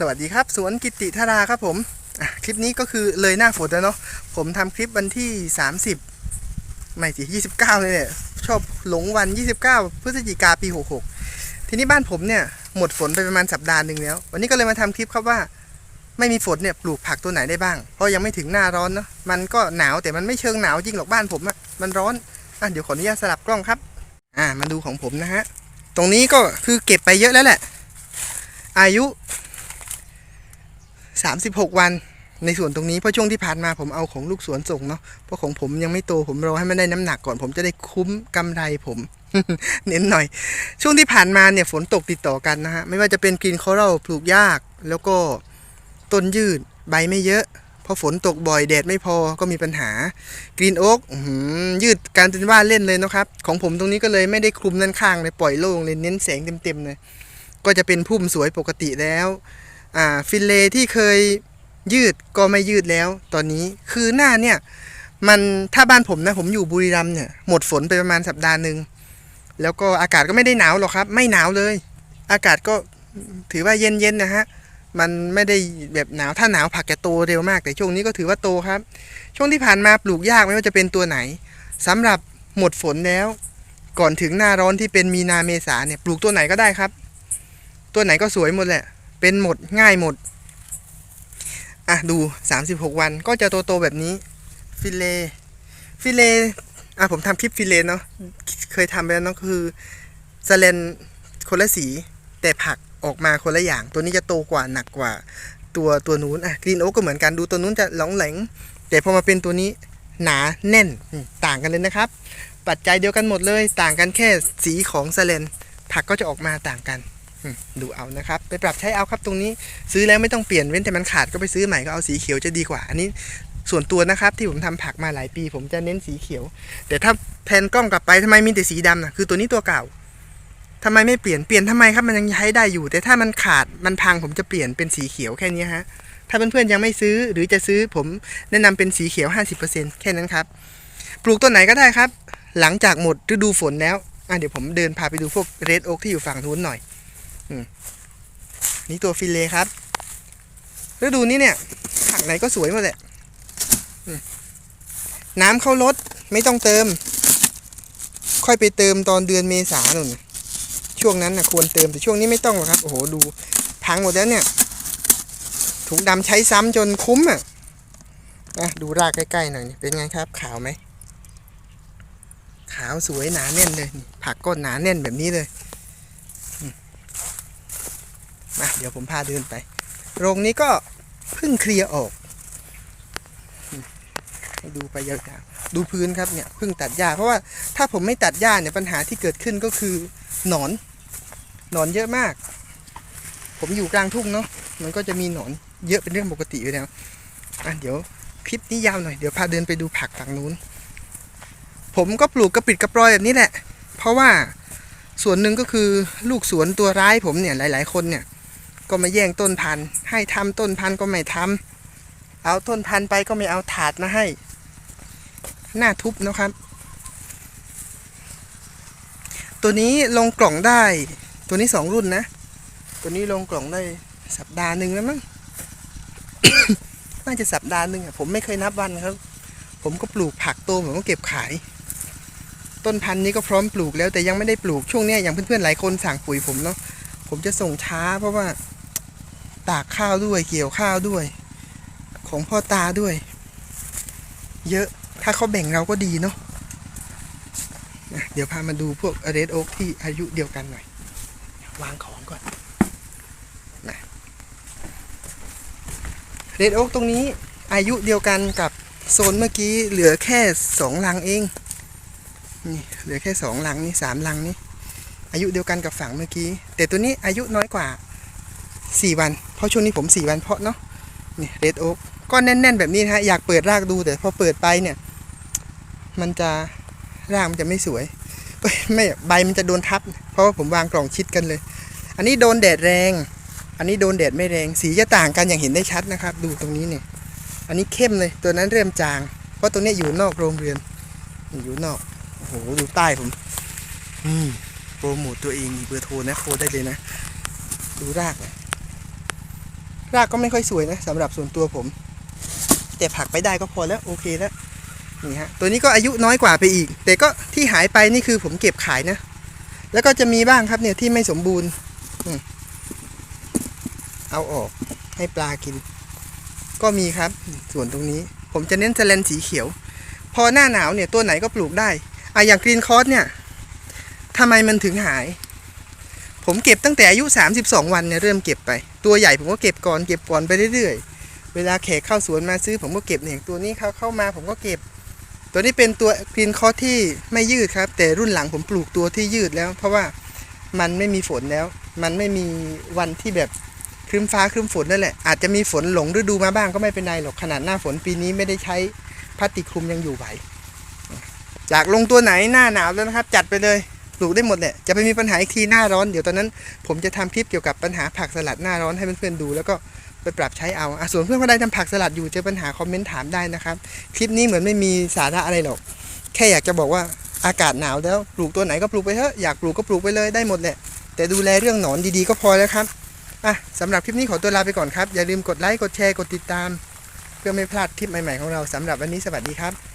สวัสดีครับ สวนกิติธาราครับผมคลิปนี้ก็คือเลยหน้าฝนแล้วเนาะผมทำคลิปวันที่ 30 ไม่สิ29เลยเนี่ยชอบหลงวัน 29 พฤศจิกาปี 66 ทีนี้บ้านผมเนี่ยหมดฝนไปประมาณสัปดาห์หนึ่งแล้ว วันนี้ก็เลยมาทำคลิปครับว่า ไม่มีฝนเนี่ยปลูกผักตัวไหนได้บ้าง เพราะยังไม่ถึงหน้าร้อนเนาะมันก็หนาวแต่มันไม่เชิงหนาวจริงหรอกบ้านผมอะมันร้อนอะเดี๋ยวขออนุญาตสลับกล้องครับ อ่ามาดูของผมนะฮะตรงนี้ก็คือเก็บไปเยอะแล้วแหละ อายุ 36 วันในส่วนตรงนี้เพราะช่วงที่ผ่านมาผมเอาของลูกสวนส่งเนาะเพราะของผมยังไม่โตผมรอให้มันได้น้ำหนักก่อน ผมจะได้คุ้มกำไรผม เน้นหน่อย ช่วงที่ผ่านมาเนี่ยฝนตกติดต่อกันนะฮะไม่ว่าจะเป็นกรีนคอรัลปลูกยาก แล้วก็ต้นยืดใบไม่เยอะพอฝนตกบ่อยแดดไม่พอก็มีปัญหากรีนโอ๊กยืดการเป็นว่าเล่นเลยนะครับ ของผมตรงนี้ก็เลยไม่ได้คลุมด้านข้างเลยปล่อยโล่งเลยเน้นแสงเต็มๆเลยก็จะเป็นพุ่มสวยปกติแล้ว อ่าฟิลเลที่เคยยืดก็ไม่ยืดแล้ว ตอนนี้คือหน้าเนี่ยมันถ้าบ้านผมนะผมอยู่บุรีรัมย์เนี่ยหมดฝนไปประมาณสัปดาห์หนึ่งแล้วก็อากาศก็ไม่ได้หนาวหรอกครับ ไม่หนาวเลย อากาศก็ถือว่าเย็นๆนะฮะมันไม่ได้แบบหนาวถ้าหนาวผักจะโตเร็วมากแต่ช่วงนี้ก็ถือว่าโตครับ ช่วงที่ผ่านมาปลูกยากไม่ว่าจะเป็นตัวไหนสำหรับหมดฝนแล้ว ก่อนถึงหน้าร้อนที่เป็นมีนาเมษาเนี่ยปลูกตัวไหนก็ได้ครับ ตัวไหนก็สวยหมดแหละ เป็นหมดง่ายหมด อะ ดู 36 วันก็จะโตๆแบบนี้ ฟิเล ฟิเล อะ ผมทำคลิปฟิเลเนาะเคยทำไปแล้วเนาะคือสเลนคนละสี แต่ผักออกมาคนละอย่าง ตัวนี้จะโตกว่าหนักกว่าตัวตัวนู้นอะกรีนโอ๊กก็เหมือนกันดูตัวนู้นจะหลงแหลง แต่พอมาเป็นตัวนี้หนาแน่นต่างกันเลยนะครับ ปัจจัยเดียวกันหมดเลย ต่างกันแค่สีของสเลนผักก็จะออกมาต่างกัน ดูเอานะครับไปปรับใช้เอาครับตรงนี้ซื้อแล้วไม่ต้องเปลี่ยนเว้นแต่มันขาดก็ไปซื้อใหม่ก็เอาสีเขียวจะดีกว่า อันนี้ส่วนตัวนะครับที่ผมทำผักมาหลายปี ผมจะเน้นสีเขียว แต่ถ้าแพนกล้องกลับไปทำไมมีแต่สีดำนะคือตัวนี้ตัวเก่าทำไมไม่เปลี่ยนเปลี่ยนทำไมครับมันยังใช้ได้อยู่ แต่ถ้ามันขาดมันพังผมจะเปลี่ยนเป็นสีเขียวแค่นี้ฮะถ้าเพื่อนๆยังไม่ซื้อหรือจะซื้อผมแนะนำเป็นสีเขียว 50%แค่นั้นครับปลูกต้นไหนก็ได้ครับ หลังจากหมดฤดูฝนแล้วอะเดี๋ยวผมเดินพาไปดูพวกเรดโอ๊กที่อยู่ฝั่งนู้นหน่อย นี่ตัวฟิลเลครับฤดูนี้เนี่ยผักไหนก็สวยหมดแหละน้ำเข้ารถไม่ต้องเติม ค่อยไปเติมตอนเดือนเมษาหนุนช่วงนั้นนะควรเติมแต่ช่วงนี้ไม่ต้องหรอกครับ โอ้โหดูพังหมดแล้วเนี่ย ถุงดำใช้ซ้ำจนคุ้มอะนะดูรากใกล้ๆหน่อยเป็นไงครับ ขาวไหมขาวสวยหนาแน่นเลย ผักก็หนาแน่นแบบนี้เลย มาเดี๋ยวผมพาเดินไป โรงนี้ก็เพิ่งเคลียร์ออกให้ดูไปยาวๆดูพื้นครับเนี่ยเพิ่งตัดหญ้าเพราะว่าถ้าผมไม่ตัดหญ้าเนี่ยปัญหาที่เกิดขึ้นก็คือหนอน หนอนเยอะมาก ผมอยู่กลางทุ่งเนาะมันก็จะมีหนอนเยอะเป็นเรื่องปกติอยู่แล้วอะเดี๋ยวคลิปนี้ยาวหน่อยเดี๋ยวพาเดินไปดูผักฝั่งนู้น ผมก็ปลูกกระปิดกระปรอยแบบนี้แหละ เพราะว่าส่วนหนึ่งก็คือลูกสวนตัวร้ายผมเนี่ยหลาย ๆ คนเนี่ย ก็มาแย่งต้นพันธุ์ให้ทำต้นพันธุ์ก็ไม่ทำเอาต้นพันธุ์ไปก็ไม่เอาถาดมาให้ หน้าทุบนะครับ ตัวนี้ลงกล่องได้ ตัวนี้สองรุ่นนะ ตัวนี้ลงกล่องได้สัปดาห์หนึ่งแล้วมั้งน่าจะสัปดาห์หนึ่งอะผมไม่เคยนับวันครับ ผมก็ปลูกผักโตผมก็เก็บขาย ต้นพันธุ์นี้ก็พร้อมปลูกแล้วแต่ยังไม่ได้ปลูกช่วงนี้ยอย่างเพื่อนๆหลายคนสั่งปุ๋ยผมเนาะผมจะส่งช้าเพราะว่า ตากข้าวด้วยเกี่ยวข้าวด้วย ของพ่อตาด้วย เยอะถ้าเขาแบ่งเราก็ดีเนาะเดี๋ยวพามาดูพวกเรดโอ๊กที่อายุเดียวกันหน่อย วางของก่อนนะเรดโอ๊กตรงนี้อายุเดียวกันกับโซนเมื่อกี้เหลือแค่สองลังเองนี่เหลือแค่สองลังนี่สามลังนี่อายุเดียวกันกับฝั่งเมื่อกี้ แต่ตัวนี้อายุน้อยกว่า4วัน เพราะช่วงนี้ผม4วันเพาะเนาะนี่เรดโอ๊กก็แน่น ๆ แบบนี้นะฮะอยากเปิดรากดูแต่พอเปิดไปเนี่ย มันจะรากมันจะไม่สวยเอ้ยไม่ใบมันจะโดนทับ เพราะว่าผมวางกล่องชิดกันเลย อันนี้โดนแดดแรง อันนี้โดนแดดไม่แรง สีจะต่างกันอย่างเห็นได้ชัดนะครับ ดูตรงนี้เนี่ย อันนี้เข้มเลยตัวนั้นเริ่มจาง เพราะตัวนี้อยู่นอกโรงเรือน อยู่นอกโอ้โหดูใต้ผมอืมโปรโมตตัวเองมีเบอร์โทรนะโทรได้เลยนะ ดูรากนะ รากก็ไม่ค่อยสวยนะสำหรับส่วนตัวผม แต่ผักไปได้ก็พอแล้วโอเคแล้วนี่ฮะตัวนี้ก็อายุน้อยกว่าไปอีก แต่ก็ที่หายไปนี่คือผมเก็บขายนะ แล้วก็จะมีบ้างครับเนี่ยที่ไม่สมบูรณ์เอาออกให้ปลากิน ก็มีครับ ส่วนตรงนี้ ผมจะเน้นแสลนสีเขียว พอหน้าหนาวเนี่ยตัวไหนก็ปลูกได้อะอย่างกรีนคอร์สเนี่ยทำไมมันถึงหาย ผมเก็บตั้งแต่อายุ 32 วันเนี่ยเริ่มเก็บไป ตัวใหญ่ผมก็เก็บก่อนเก็บก่อนไปเรื่อยๆ เวลาแขกเข้าสวนมาซื้อผมก็เก็บเนี่ยตัวนี้เขาเข้ามาผมก็เก็บ ตัวนี้เป็นตัวกรีนคอสที่ไม่ยืดครับ แต่รุ่นหลังผมปลูกตัวที่ยืดแล้ว เพราะว่ามันไม่มีฝนแล้ว มันไม่มีวันที่แบบครึ้มฟ้าครึ้มฝนนั่นแหละ อาจจะมีฝนหลงฤดูมาบ้างก็ไม่เป็นไรหรอกขนาดหน้าฝนปีนี้ไม่ได้ใช้พลาสติกคลุมยังอยู่ไหวจากลงตัวไหนหน้าหนาวแล้วนะครับ จัดไปเลย ปลูกได้หมดแหละจะไปมีปัญหาอีกทีหน้าร้อนเดี๋ยวตอนนั้น ผมจะทำคลิปเกี่ยวกับปัญหาผักสลัดหน้าร้อนให้เพื่อนๆดู แล้วก็ไปปรับใช้เอาอะส่วนเพื่อนคนใดทำผักสลัดอยู่เจอปัญหาคอมเมนต์ถามได้นะครับ คลิปนี้เหมือนไม่มีสาระอะไรหรอก แค่อยากจะบอกว่าอากาศหนาวแล้วปลูกตัวไหนก็ปลูกไปเถอะอยากปลูกก็ปลูกไปเลยได้หมดแหละแต่ดูแลเรื่องหนอนดีๆก็พอแล้วครับอะสำหรับคลิปนี้ขอตัวลาไปก่อนครับ อย่าลืมกดไลค์กดแชร์กดติดตาม เพื่อไม่พลาดคลิปใหม่ๆของเราสำหรับวันนี้สวัสดีครับ